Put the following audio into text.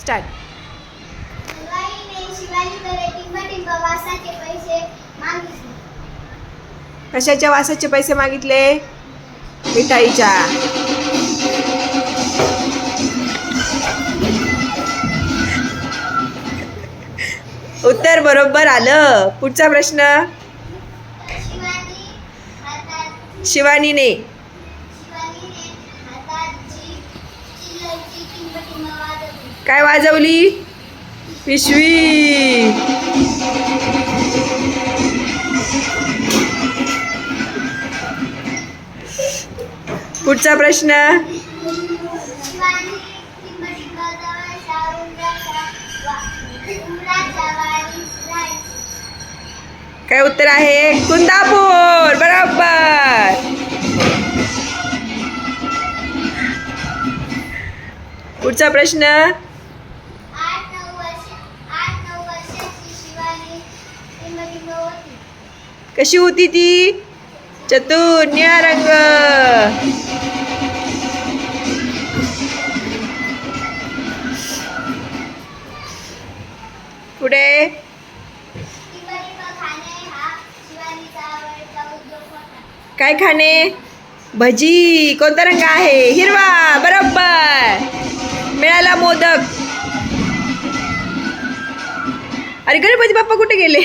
Start. कशाच्या वासाचे पैसे मागितले? मिठाईच्या. उत्तर बरोबर आलं. पुढचा प्रश्न. शिवानीने. काय वाजवली? पिशवी. पुढचा प्रश्न. काय उत्तर आहे? कुंदापूर. बरोबर. पुढचा प्रश्न. कशी होती ती? चतुर निळा रंग पुढे. काय खाणे? भजी. कोणता रंग आहे? हिरवा. बरोबर. मिळाला मोदक. अरे गणपती बाप्पा कुठे गेले?